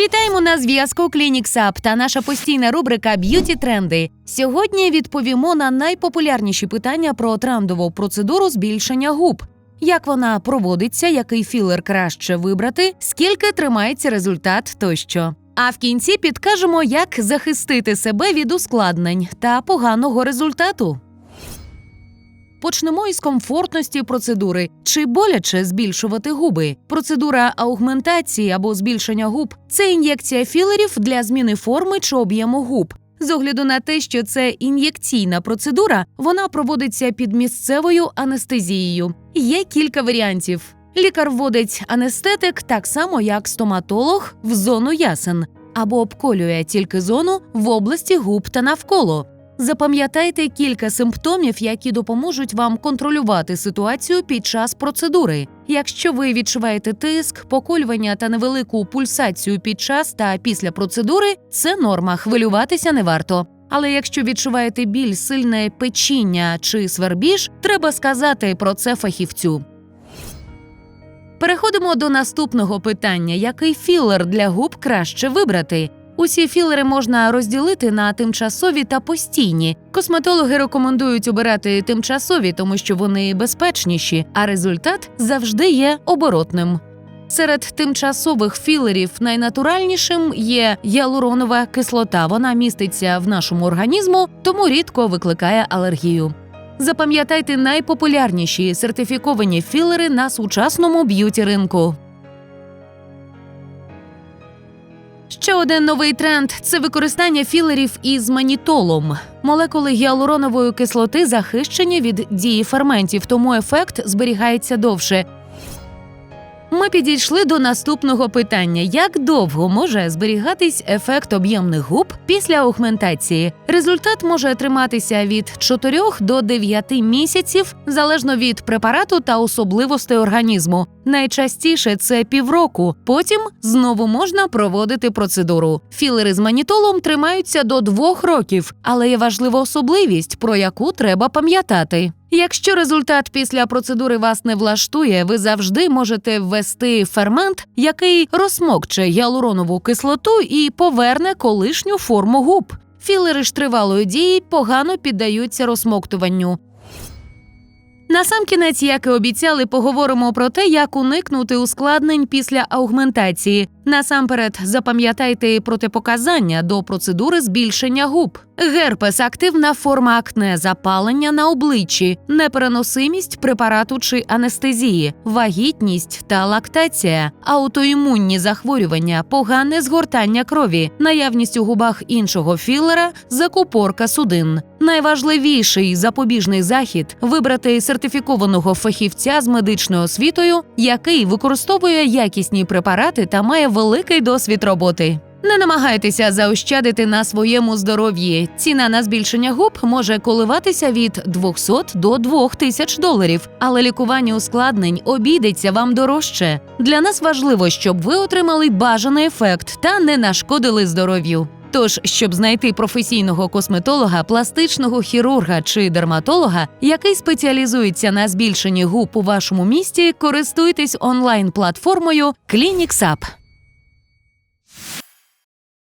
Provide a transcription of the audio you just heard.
Вітаємо на зв'язку Клініксап та наша постійна рубрика Б'юті тренди. Сьогодні відповімо на найпопулярніші питання про трендову процедуру збільшення губ. Як вона проводиться, який філер краще вибрати, скільки тримається результат тощо. А в кінці підкажемо, як захистити себе від ускладнень та поганого результату. Почнемо із комфортності процедури. Чи боляче збільшувати губи? Процедура аугментації або збільшення губ це ін'єкція філерів для зміни форми чи об'єму губ. З огляду на те, що це ін'єкційна процедура, вона проводиться під місцевою анестезією. Є кілька варіантів. Лікар вводить анестетик так само, як стоматолог в зону ясен, або обколює тільки зону в області губ та навколо. Запам'ятайте кілька симптомів, які допоможуть вам контролювати ситуацію під час процедури. Якщо ви відчуваєте тиск, поколювання та невелику пульсацію під час та після процедури, це норма, хвилюватися не варто. Але якщо відчуваєте біль, сильне печіння чи свербіж, треба сказати про це фахівцю. Переходимо до наступного питання: який філер для губ краще вибрати? Усі філери можна розділити на тимчасові та постійні. Косметологи рекомендують обирати тимчасові, тому що вони безпечніші, а результат завжди є оборотним. Серед тимчасових філерів найнатуральнішим є гіалуронова кислота. Вона міститься в нашому організму, тому рідко викликає алергію. Запам'ятайте найпопулярніші сертифіковані філери на сучасному б'юті ринку. Ще один новий тренд це використання філерів із манітолом. Молекули гіалуронової кислоти захищені від дії ферментів, тому ефект зберігається довше. Ми підійшли до наступного питання: як довго може зберігатись ефект об'ємних губ після аугментації? Результат може триматися від 4 до 9 місяців залежно від препарату та особливостей організму. Найчастіше це півроку. Потім знову можна проводити процедуру. Філери з манітолом тримаються до двох років, але є важлива особливість, про яку треба пам'ятати. Якщо результат після процедури вас не влаштує, ви завжди можете ввести фермент, який розмокче гіалуронову кислоту і поверне колишню форму губ. Філери ж тривалої дії погано піддаються розсмоктуванню. Насамкінець, як і обіцяли, поговоримо про те, як уникнути ускладнень після аугментації. Насамперед, запам'ятайте протипоказання до процедури збільшення губ. Герпес активна форма акне, запалення на обличчі, непереносимість препарату чи анестезії, вагітність та лактація, аутоімунні захворювання, погане згортання крові, наявність у губах іншого філера, закупорка судин. Найважливіший запобіжний захід вибрати сертифікованого фахівця з медичною освітою, який використовує якісні препарати та має великий досвід роботи. Не намагайтеся заощадити на своєму здоров'ї. Ціна на збільшення губ може коливатися від 200 до 2000 доларів, але лікування ускладнень обійдеться вам дорожче. Для нас важливо, щоб ви отримали бажаний ефект та не нашкодили здоров'ю. Тож, щоб знайти професійного косметолога, пластичного хірурга чи дерматолога, який спеціалізується на збільшенні губ у вашому місті, користуйтесь онлайн-платформою ClinicsUp.